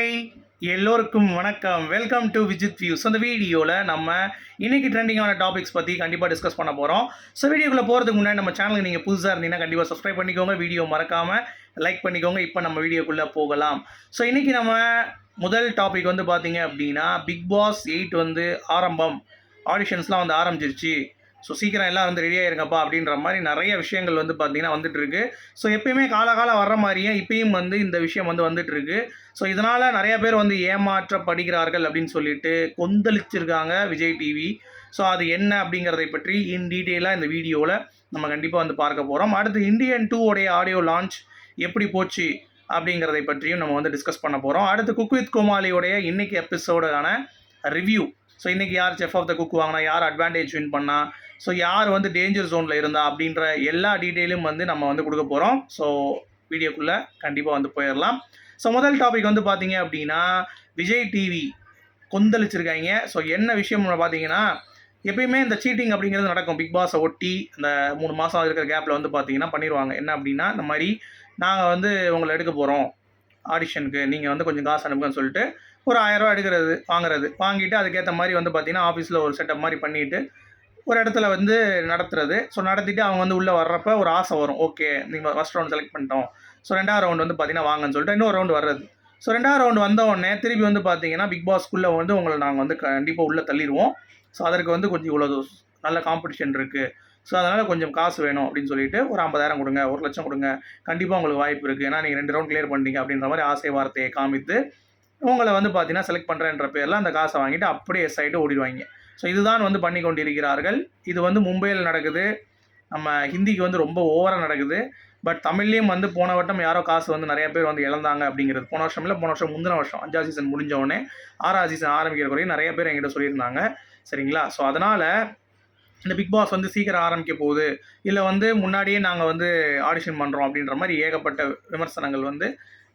Hi எல்லோருக்கும் வணக்கம். Welcome to Vijith views அந்த வீடியோவில் நம்ம இன்றைக்கி ட்ரெண்டிங்கான டாபிக்ஸ் பற்றி கண்டிப்பாக டிஸ்கஸ் பண்ண போகிறோம் ஸோ வீடியோக்குள்ளே போகிறதுக்கு முன்னாடி நம்ம சேனலுக்கு நீங்கள் புதுசாக இருந்தீங்கன்னா கண்டிப்பாக சப்ஸ்கிரைப் பண்ணிக்கோங்க. வீடியோ மறக்காமல் லைக் பண்ணிக்கோங்க. இப்போ நம்ம வீடியோக்குள்ளே போகலாம். ஸோ இன்றைக்கி நம்ம முதல் டாபிக் வந்து பார்த்தீங்க அப்படின்னா பிக் பாஸ் எயிட் வந்து ஆரம்பம். ஆடிஷன்ஸ்லாம் வந்து ஆரம்பிச்சிருச்சு. ஸோ சீக்கிரம் எல்லாம் வந்து ரெடி ஆயிருங்கப்பா அப்படின்ற மாதிரி நிறைய விஷயங்கள் வந்து பார்த்தீங்கன்னா வந்துட்டுருக்கு. ஸோ எப்பயுமே காலகாலம் வர்ற மாதிரியே இப்பயும் வந்து இந்த விஷயம் வந்து வந்துட்டுருக்கு. ஸோ இதனால் நிறைய பேர் வந்து ஏமாற்றப்படுகிறார்கள் அப்படின்னு சொல்லிட்டு கொந்தளிச்சிருக்காங்க விஜய் டிவி ஸோ அது என்ன அப்படிங்கிறதை பற்றி இன் டீட்டெயிலாக இந்த வீடியோவில் நம்ம கண்டிப்பாக வந்து பார்க்க போகிறோம் அடுத்து இந்தியன் டூ உடைய ஆடியோ லான்ச் எப்படி போச்சு அப்படிங்கிறதை பற்றியும் நம்ம வந்து டிஸ்கஸ் பண்ண போகிறோம் அடுத்து குக் வித் கோமாளியோடைய இன்னைக்கு எபிசோடான ரிவ்யூ ஸோ இன்றைக்கி யார் செஃப் ஆஃப் த குக் வாங்கினா யார் அட்வான்டேஜ் வின் பண்ணால் ஸோ யார் வந்து டேஞ்சர் ஜோனில் இருந்தா அப்படின்ற எல்லா டீட்டெயிலும் வந்து நம்ம வந்து கொடுக்க போகிறோம் ஸோ வீடியோக்குள்ளே கண்டிப்பாக வந்து போயிடலாம் ஸோ முதல் டாபிக் வந்து பார்த்தீங்க அப்படின்னா விஜய் டிவி கொந்தளிச்சிருக்காங்க. ஸோ என்ன விஷயம் பார்த்தீங்கன்னா எப்பயுமே இந்த சீட்டிங் அப்படிங்கிறது நடக்கும். பிக் பாஸை ஒட்டி அந்த மூணு மாதம் இருக்கிற கேப்பில் வந்து பார்த்தீங்கன்னா பண்ணிடுவாங்க என்ன அப்படின்னா இந்த மாதிரி நாங்கள் வந்து உங்களை எடுக்க போகிறோம் ஆடிஷனுக்கு நீங்கள் வந்து கொஞ்சம் காசு அனுப்புங்கன்னு சொல்லிட்டு ஒரு ஆயரூவா எடுக்கிறது வாங்குறது. வாங்கிட்டு அதுக்கேற்ற மாதிரி வந்து பார்த்தீங்கன்னா ஆஃபீஸில் ஒரு செட்டப் மாதிரி பண்ணிட்டு ஒரு இடத்துல வந்து நடத்துறது. ஸோ நடத்திட்டு அவங்க வந்து உள்ளே வர்றப்ப ஒரு ஆசை வரும். ஓகே நீங்கள் ஃபஸ்ட் ரவுண்ட் செலக்ட் பண்ணிட்டோம். ஸோ ரெண்டாவது ரவுண்ட் வந்து பார்த்தீங்கன்னா வாங்கன்னு சொல்லிட்டு இன்னொரு ரவுண்ட் வர்றது. ஸோ ரெண்டாவது ரவுண்ட் வந்த உடனே திருப்பி வந்து பார்த்தீங்கன்னா பிக் பாஸ்க்குள்ளே வந்து உங்களை நாங்கள் வந்து கண்டிப்பாக உள்ளே தள்ளிடுவோம். ஸோ அதற்கு வந்து கொஞ்சம் இவ்வளோ நல்ல காம்படிஷன் இருக்குது ஸோ அதனால் கொஞ்சம் காசு வேணும் அப்படின்னு சொல்லிட்டு ஒரு ஐம்பதாயிரம் கொடுங்க ஒரு லட்சம் கொடுங்க. கண்டிப்பாக உங்களுக்கு வாய்ப்பு இருக்குது ஏன்னா நீங்கள் ரெண்டு ரவுண்ட் கிளியர் பண்ணிட்டீங்க அப்படின்ற மாதிரி ஆசை வார்த்தையை காமித்து உங்களை வந்து பார்த்தீங்கன்னா செலக்ட் பண்ணுறேன்ற பேரில் அந்த காசை வாங்கிட்டு அப்படியே எஸ் ஓடிடுவாங்க. ஸோ இதுதான் வந்து பண்ணி கொண்டிருக்கிறார்கள். இது வந்து மும்பையில் நடக்குது. நம்ம ஹிந்திக்கு வந்து ரொம்ப ஓவராக நடக்குது. பட் தமிழ்லேயும் வந்து போன வட்டம் யாரோ காசு வந்து நிறைய பேர் வந்து இழந்தாங்க அப்படிங்கிறது. போன வருஷம் இல்லை போன வருஷம் முந்தின வருஷம் அஞ்சாவது சீசன் முடிஞ்ச உடனே ஆறாவது சீசன் ஆரம்பிக்கிற குறையும் நிறைய பேர் என்கிட்ட சொல்லியிருந்தாங்க. சரிங்களா? ஸோ அதனால் இந்த பிக் பாஸ் வந்து சீக்கிரம் ஆரம்பிக்க போகுது. இல்லை வந்து முன்னாடியே நாங்கள் வந்து ஆடிஷன் பண்ணுறோம் அப்படின்ற மாதிரி ஏகப்பட்ட விமர்சனங்கள் வந்து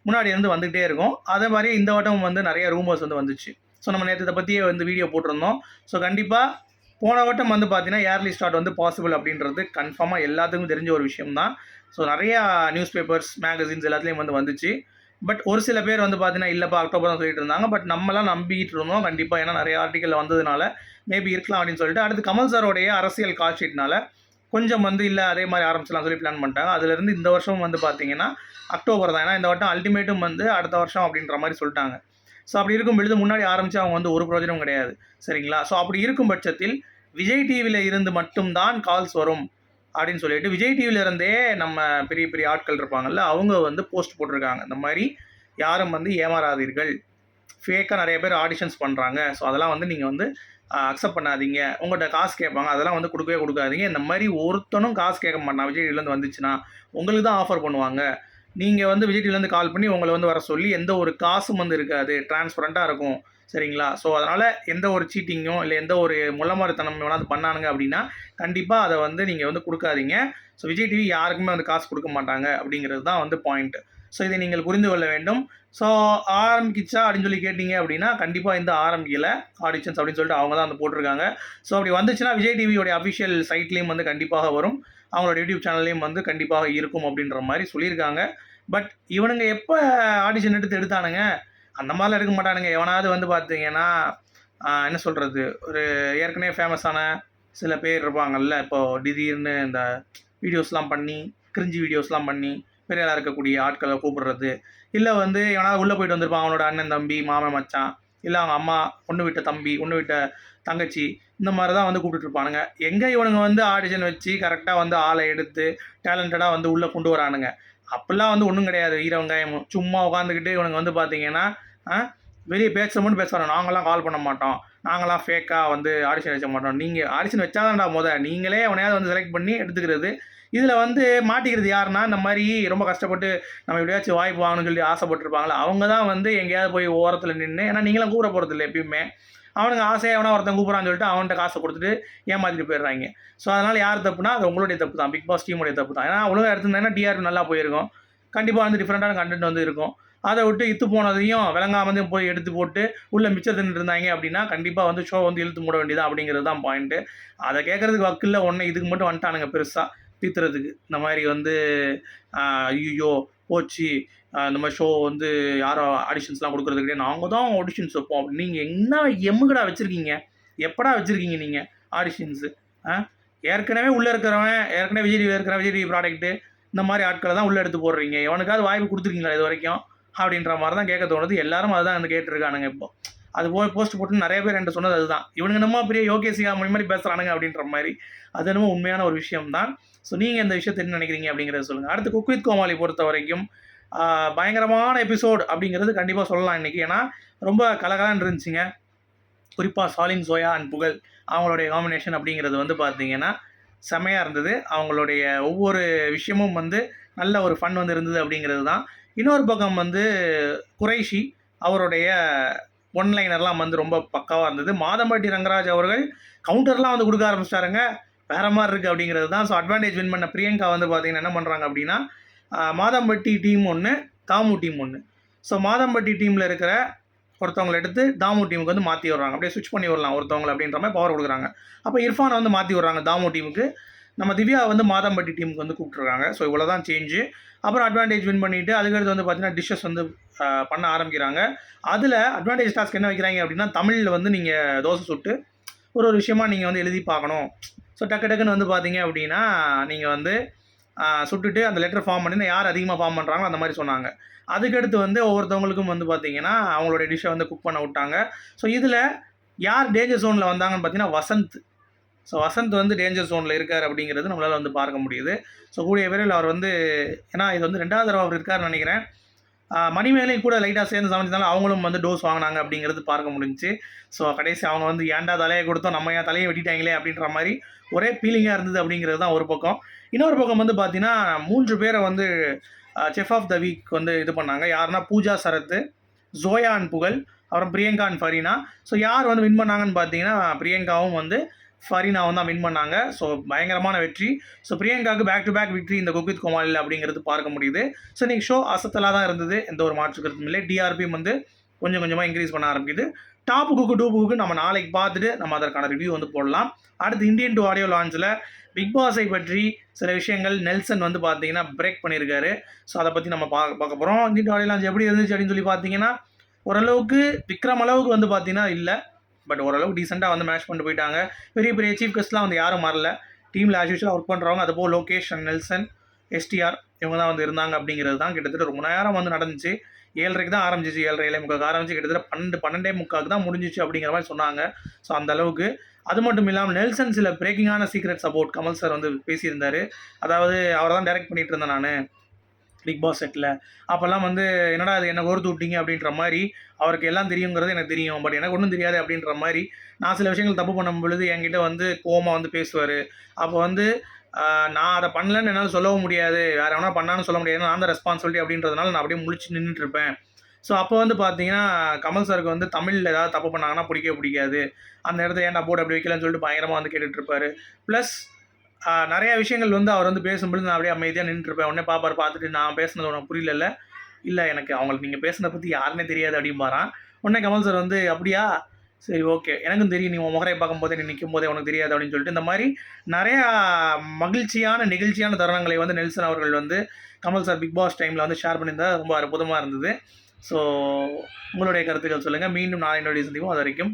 முன்னாடி இருந்து வந்துகிட்டே இருக்கும். அதே மாதிரி இந்த வட்டம் வந்து நிறைய ரூமர்ஸ் வந்து வந்துச்சு. ஸோ நம்ம நேற்று இதை பற்றியே வந்து வீடியோ போட்டிருந்தோம். ஸோ கண்டிப்பாக போன வட்டம் வந்து பார்த்தீங்கன்னா ஏர்லி ஸ்டார்ட் வந்து பாசிபிள் அப்படின்றது கன்ஃபார்மாக எல்லாத்துக்கும் தெரிஞ்ச ஒரு விஷயம் தான் ஸோ நிறையா நியூஸ் பேப்பர்ஸ் மேகசின்ஸ் எல்லாத்துலேயும் வந்து வந்துச்சு. பட் ஒரு சில பேர் வந்து பார்த்தீங்கன்னா இல்லைப்பா அக்டோபர் தான் சொல்லிட்டு இருந்தாங்க. பட் நம்மலாம் நம்பிக்கிட்டு இருந்தோம். கண்டிப்பாக ஏன்னா நிறைய ஆர்டிக்கல் வந்ததுனால மேபி இருக்கலாம் அப்படின்னு சொல்லிட்டு. அடுத்து கமல் சாரோடைய அரசியல் கால்ஷீட்னால கொஞ்சம் வந்து இல்லை அதே மாதிரி ஆரம்பிச்சலாம் சொல்லி பிளான் பண்ணிட்டாங்க. அதுலேருந்து இந்த வருஷம் வந்து பார்த்தீங்கன்னா அக்டோபர் தான். ஏன்னா இந்த வட்டம் அல்டிமேட்டும் வந்து அடுத்த வருஷம் அப்படின்ற மாதிரி சொல்லிட்டாங்க. ஸோ அப்படி இருக்கும் பொழுது முன்னாடி ஆரம்பித்து அவங்க வந்து ஒரு பிரயோஜனம் கிடையாது. சரிங்களா? ஸோ அப்படி இருக்கும் பட்சத்தில் விஜய் டிவியில் இருந்து மட்டும்தான் கால்ஸ் வரும். அப்படின்னு சொல்லிட்டு விஜய் டிவியில இருந்தே நம்ம பெரிய பெரிய ஆட்கள் இருப்பாங்கல்ல அவங்க வந்து போஸ்ட் போட்டிருக்காங்க. இந்த மாதிரி யாரும் வந்து ஏமாறாதீர்கள். ஃபேக்காக நிறைய பேர் ஆடிஷன்ஸ் பண்ணுறாங்க ஸோ அதெல்லாம் வந்து நீங்கள் வந்து அக்செப்ட் பண்ணாதீங்க. உங்கள்கிட்ட காசு கேட்பாங்க. அதெல்லாம் வந்து கொடுக்கவே கொடுக்காதீங்க. இந்த மாதிரி ஒருத்தனும் காசு கேட்க மாட்டான். விஜய் டிவிலேருந்து வந்துச்சுன்னா உங்களுக்கு தான் ஆஃபர் பண்ணுவாங்க. நீங்கள் வந்து விஜய் டிவிலேருந்து கால் பண்ணி உங்களை வந்து வர சொல்லி எந்த ஒரு காசும் வந்து இருக்காது. டிரான்ஸ்பரண்ட்டாக இருக்கும். சரிங்களா? ஸோ அதனால் எந்த ஒரு சீட்டிங்கும் இல்லை எந்த ஒரு முள்ளமாரித்தனம் வேணாலும் பண்ணானுங்க அப்படின்னா கண்டிப்பாக அதை வந்து நீங்கள் வந்து கொடுக்காதீங்க. ஸோ விஜய் டிவி யாருக்குமே வந்து காசு கொடுக்க மாட்டாங்க அப்படிங்கிறது தான் வந்து பாயிண்ட் ஸோ இதை நீங்கள் புரிந்து கொள்ள வேண்டும். ஸோ ஆரம்பிக்கிச்சா அப்படின்னு சொல்லி கேட்டிங்க அப்படின்னா கண்டிப்பாக இந்த ஆரம்பிக்கல. ஆடிஷன்ஸ் அப்படின்னு சொல்லிட்டு அவங்க தான் வந்து போட்டிருக்காங்க. ஸோ அப்படி வந்துச்சுன்னா விஜய் டிவியோடைய அஃபிஷியல் சைட்லேயும் வந்து கண்டிப்பாக வரும். அவங்களோட யூடியூப் சேனல்லையும் வந்து கண்டிப்பாக இருக்கும் அப்படின்ற மாதிரி சொல்லியிருக்காங்க. பட் இவனுங்க எப்போ ஆடிஷன் எடுத்து எடுத்தானுங்க? அந்த மாதிரிலாம் எடுக்க மாட்டானுங்க. எவனாவது வந்து பார்த்தீங்கன்னா என்ன சொல்கிறது ஒரு ஏற்கனவே ஃபேமஸான சில பேர் இருப்பாங்கல்ல. இப்போது திடீர்னு இந்த வீடியோஸ்லாம் பண்ணி கிரிஞ்சி வீடியோஸ்லாம் பண்ணி பெரியாளாக இருக்கக்கூடிய ஆட்களை கூப்பிடுறது. இல்லை வந்து எவனாவது உள்ளே போயிட்டு வந்திருப்பான். அவனோட அண்ணன் தம்பி மாமன் மச்சான். இல்லை அவங்க அம்மா ஒன்று விட்ட தம்பி ஒன்று விட்ட தங்கச்சி இந்த மாதிரி தான் வந்து கூப்பிட்டுருப்பானுங்க எங்கே இவனுங்க வந்து ஆடிஷன் வச்சு கரெக்டாக வந்து ஆளை எடுத்து டேலண்டடாக வந்து உள்ளே கொண்டு வரானுங்க? அப்படிலாம் வந்து ஒன்றும் கிடையாது. ஈர வெங்காயமும் சும்மா உட்காந்துக்கிட்டு இவனுங்க வந்து பார்த்தீங்கன்னா வெளியே பேச மட்டும் பேசுகிறோம் நாங்களாம் கால் பண்ண மாட்டோம். நாங்களாம் ஃபேக்காக வந்து ஆடிஷன் வச்ச மாட்டோம். நீங்கள் ஆடிஷன் வச்சாதான்டா முத. நீங்களே அவனையாவது வந்து செலக்ட் பண்ணி எடுத்துக்கிறது. இதில் வந்து மாட்டிக்கிறது யாருன்னா இந்த மாதிரி ரொம்ப கஷ்டப்பட்டு நம்ம எப்படியாச்சும் வாய்ப்பு வாங்கணும்னு சொல்லி ஆசைப்பட்டுருப்பாங்களா அவங்க தான் வந்து எங்கேயாவது போய் ஓரத்தில் நின்று ஏன்னா நீங்களும் கூற போகிறது இல்லை எப்பயுமே. அவனுங்க ஆசையாக அவனா ஒருத்தன் கூப்பிட்றான்னு சொல்லிட்டு அவன்கிட்ட காசை கொடுத்துட்டு ஏமாற்றிட்டு போயிடுறாங்க. ஸோ அதனால் யார் தப்புனா அது உங்களுடைய தப்பு தான். பிக் பாஸ் டீமுடைய தப்பு தான். ஏன்னா ஒழுங்காக எடுத்திருந்தாங்கன்னா டிஆர்பி நல்லா போயிருக்கும். கண்டிப்பாக வந்து டிஃப்ரெண்ட்டான கண்டென்ட் வந்து இருக்கும். அதை விட்டு இத்து போனதையும் விளங்காம போய் எடுத்து போட்டு உள்ள மிச்சம் தின்னு இருந்தாங்க அப்படின்னா கண்டிப்பாக வந்து ஷோ வந்து இழுத்து மூட வேண்டியது அப்படிங்கிறது தான் பாயிண்ட்டு அதை கேட்குறதுக்கு வக்கில் ஒன்று இதுக்கு மட்டும் வந்துட்டானுங்க பெருசாக தீத்துறதுக்கு. இந்த மாதிரி வந்து ஐயோ போச்சு. இந்த மாதிரி ஷோ வந்து யாரும் ஆடிஷன்ஸ்லாம் கொடுக்குறது கிடையாது நாங்கள் தான் ஆடிஷன்ஸ் வைப்போம். அப்படின்னு நீங்கள் என்ன எம்முகடா வச்சுருக்கீங்க? எப்படா வச்சுருக்கீங்க நீங்கள் ஆடிஷன்ஸு ஆ ஏற்கனவே உள்ளே இருக்கிறவன் ஏற்கனவே விஜய் டிவியில் இருக்கிற விஜய் டிவி ப்ராடக்ட்டு இந்த மாதிரி ஆட்களை தான் உள்ளே எடுத்து போடுறீங்க. எவனுக்காவது வாய்ப்பு கொடுத்துருக்கீங்களா இது வரைக்கும்? அப்படின்ற மாதிரி தான் கேட்க தோணுது. எல்லாரும் அதுதான் வந்து கேட்டுருக்கானுங்க இப்போ. அது போய் போஸ்ட் போட்டு நிறைய பேர் என்கிட்ட சொன்னது அதுதான். இவனுங்க என்னமோ பெரிய யோகேசியா மணி மாதிரி பேசுகிறானுங்க அப்படின்ற மாதிரி. அது என்னமோ உண்மையான ஒரு விஷயம் தான் ஸோ நீங்கள் இந்த விஷயத்தை என்ன நினைக்கிறீங்க அப்படிங்கிறத சொல்லுங்கள் அடுத்து குக் வித் கோமாளி பொறுத்த வரைக்கும் பயங்கரமான எபிசோடு அப்படிங்கிறது கண்டிப்பாக சொல்லலாம் இன்றைக்கி ஏன்னா ரொம்ப கலகலான்னு இருந்துச்சுங்க. குறிப்பாக சாலின் சோயா அண்ட் புகழ் அவங்களுடைய காம்பினேஷன் அப்படிங்கிறது வந்து பார்த்தீங்கன்னா செமையாக இருந்தது. அவங்களுடைய ஒவ்வொரு விஷயமும் வந்து நல்ல ஒரு ஃபன் வந்து இருந்தது அப்படிங்கிறது தான். இன்னொரு பக்கம் வந்து குறைஷி அவருடைய ஒன்லைனர்லாம் வந்து ரொம்ப பக்காவாக இருந்தது. மாதம்பட்டி ரங்கராஜ் அவர்கள் கவுண்டர்லாம் வந்து கொடுக்க ஆரம்பிச்சிட்டாருங்க. வேற மாதிரி இருக்குது அப்படிங்கிறது தான். ஸோ அட்வான்டேஜ் வின் பண்ண பிரியங்கா வந்து பார்த்தீங்கன்னா என்ன பண்ணுறாங்க அப்படின்னா மாதம்பட்டி டீம் ஒன்று தாமு டீம் ஒன்று ஸோ மாதம்பட்டி டீமில் இருக்கிற ஒருத்தவங்களை எடுத்து தாமு டீமுக்கு வந்து மாற்றி விட்றாங்க. அப்படியே சுவிச் பண்ணி விடலாம் ஒருத்தவங்களை அப்படின்ற மாதிரி பவர் கொடுக்குறாங்க. அப்போ இர்ஃபானை வந்து மாற்றி விட்றாங்க தாமு டீமுக்கு நம்ம திவ்யா வந்து மாதம்பட்டி டீமுக்கு வந்து கூப்பிட்ருக்காங்க ஸோ இவ்வளோ தான் சேஞ்சு அப்புறம் அட்வான்டேஜ் வின் பண்ணிவிட்டு அதுக்கடுத்து வந்து பார்த்தீங்கன்னா டிஷ்ஷஸ் வந்து பண்ண ஆரம்பிக்கிறாங்க. அதில் அட்வான்டேஜ் டாஸ்க் என்ன வைக்கிறாங்க அப்படின்னா தமிழில் வந்து நீங்கள் தோசை சுட்டு ஒரு ஒரு விஷயமா நீங்கள் வந்து எழுதி பார்க்கணும். ஸோ டக்கு டக்குன்னு வந்து பார்த்தீங்க அப்படின்னா நீங்கள் வந்து சுட்டுட்டு அந்த லெட்டர் ஃபார்ம் பண்ணி யார் அதிகமாக ஃபார்ம் பண்ணுறாங்களோ அந்த மாதிரி சொன்னாங்க. அதுக்கடுத்து வந்து ஒவ்வொருத்தவங்களுக்கும் வந்து பார்த்தீங்கன்னா அவங்களுடைய டிஷ்ஷை வந்து குக் பண்ண விட்டாங்க. ஸோ இதில் யார் டேஞ்சர் ஜோனில் வந்தாங்கன்னு பார்த்தீங்கன்னா வசந்த். ஸோ வசந்த் வந்து டேஞ்சர் ஜோனில் இருக்கார் அப்படிங்கிறது நம்மளால் வந்து பார்க்க முடியுது. ஸோ கூடிய விரைவில் அவர் வந்து ஏன்னா இது வந்து ரெண்டாவது தடவை அவர் இருக்காருன்னு நினைக்கிறேன். மணிமேலையும் கூட லைட்டாக சேர்ந்து சமைச்சதால அவங்களும் வந்து டோஸ் வாங்கினாங்க அப்படிங்கிறது பார்க்க முடிஞ்சுச்சு. ஸோ கடைசி அவங்க வந்து ஏன்டா தலையை கொடுத்தோம் நம்ம ஏன் தலையை வெட்டிட்டாங்களே அப்படின்ற மாதிரி ஒரே ஃபீலிங்காக இருந்தது அப்படிங்கிறது தான் ஒரு பக்கம். இன்னொரு பக்கம் வந்து பார்த்தீங்கன்னா மூன்று பேரை வந்து செஃப் ஆஃப் த வீக் வந்து இது பண்ணாங்க. யாருன்னா பூஜா சரத்து ஜோயான் புகழ் அப்புறம் பிரியங்கான் ஃபரீனா ஸோ யார் வந்து வின் பண்ணாங்கன்னு பார்த்தீங்கன்னா பிரியங்காவும் வந்து ஃபரீனாவும் தான் வின் பண்ணாங்க. ஸோ பயங்கரமான வெற்றி. ஸோ பிரியங்காவுக்கு பேக் டு பேக் விக்ட்ரி இந்த குக்வித் கோமாளில் அப்படிங்கிறது பார்க்க முடியுது. ஸோ இன்னைக்கு ஷோ அசத்தலாக தான் இருந்தது. எந்த ஒரு மாற்று கருத்தும் இல்லை. டிஆர்பியும் வந்து கொஞ்சம் கொஞ்சமாக இன்க்ரீஸ் பண்ண ஆரம்பிக்குது. டாப் குக்கு டூ குக்கு நம்ம நாளைக்கு பார்த்துட்டு நம்ம அதற்கான ரிவ்யூ வந்து போடலாம். அடுத்து இந்தியன் டு ஆடியோ லான்ச்சில் பிக் பாஸை பற்றி சில விஷயங்கள் நெல்சன் வந்து பார்த்தீங்கன்னா பிரேக் பண்ணியிருக்காரு. ஸோ அதை பற்றி நம்ம பார்க்க பார்க்க போகிறோம் இந்தியன் டு ஆடியோ லான்ச் எப்படி இருந்துச்சு அப்படின்னு சொல்லி பார்த்தீங்கன்னா ஓரளவுக்கு விக்ரம் அளவுக்கு வந்து பார்த்தீங்கன்னா இல்லை. பட் ஓரளவுக்கு டீசெண்டாக வந்து மேட்ச் பண்ணிட்டு போயிட்டாங்க. பெரிய பெரிய சீஃப் கெஸ்ட்லாம் வந்து யாரும் மாறல. டீமில் ஆஸ் யூஷுவலாக ஒர்க் பண்ணுறவங்க அதுபோல் லோகேஷ் அண்ட் நெல்சன் எஸ்டிஆர் இவங்க தான் வந்து இருந்தாங்க அப்படிங்கிறது தான் கிட்டத்தட்ட ரொம்ப நேரம் வந்து நடந்துச்சு. ஏழரைக்கு தான் ஆரம்பிச்சிச்சு ஏழரை ஏழை முக்காக்கு ஆரம்பிச்சு கிட்டத்தட்ட பன்னெண்டு பன்னெண்டே முக்காக்கு தான் முடிஞ்சிச்சு அப்படிங்கிற மாதிரி சொன்னாங்க. ஸோ அந்த அளவுக்கு. அது மட்டும் இல்லாமல் நெல்சன் சில பிரேக்கிங்கான சீக்ரெட் சப்போர்ட் கமல் சார் வந்து பேசியிருந்தார். அதாவது அவரை தான் டைரக்ட் பண்ணிட்டு இருந்தேன் நான். பிக் பாஸ் செட்டில் அப்போல்லாம் வந்து என்னடா அது என்ன கோர்த்து விட்டீங்க அப்படின்ற மாதிரி அவருக்கு எல்லாம் தெரியுங்கிறது எனக்கு தெரியும். பட் எனக்கு ஒன்றும் தெரியாது அப்படின்ற மாதிரி நான் சில விஷயங்கள் தப்பு பண்ணும் பொழுது என்கிட்ட வந்து கோமா வந்து பேசுவார். அப்போ வந்து நான் அதை பண்ணலன்னு என்னால் சொல்லவும் முடியாது. வேறு எவனா பண்ணான்னு சொல்ல முடியாது. நான் தான் ரெஸ்பான்சிபிலிட்டி அப்படின்றதுனால நான் அப்படியே முழிச்சு நின்றுட்டு இருப்பேன் ஸோ அப்போ வந்து பார்த்தீங்கன்னா கமல் சாருக்கு வந்து தமிழில் ஏதாவது தப்பு பண்ணாங்கன்னா பிடிக்கவே பிடிக்காது. அந்த இடத்துல ஏன்டா போர்டு அப்படி வைக்கலன்னு சொல்லிட்டு பயங்கரமாக வந்து கேட்டுட்ருப்பாரு ப்ளஸ் நிறைய விஷயங்கள் வந்து அவர் வந்து பேசும்பொழுது நான் அப்படியே அமைதியாக நின்றுருப்பேன் உடனே பாப்பார் பார்த்துட்டு நான் பேசுனது உனக்கு புரியல இல்லை எனக்கு அவங்களுக்கு நீங்கள் பேசுனதை பற்றி யாருன்னே தெரியாது அப்படிம்பாரான் உடனே கமல் சார் வந்து அப்படியா? சரி ஓகே. எனக்கும் தெரியும் நீ உன் முகரை பார்க்கும்போதே நீ நிற்கும் போதே உனக்கு தெரியாது அப்படின்னு சொல்லிட்டு இந்த மாதிரி நிறையா மகிழ்ச்சியான நிகழ்ச்சியான தருணங்களை வந்து நெல்சன் அவர்கள் வந்து கமல் சார் பிக் பாஸ் டைமில் வந்து ஷேர் பண்ணியிருந்தா ரொம்ப அற்புதமாக இருந்தது. ஸோ உங்களுடைய கருத்துக்கள் சொல்லுங்கள் மீண்டும் நாளை நொடி சந்திப்போம். அது வரைக்கும்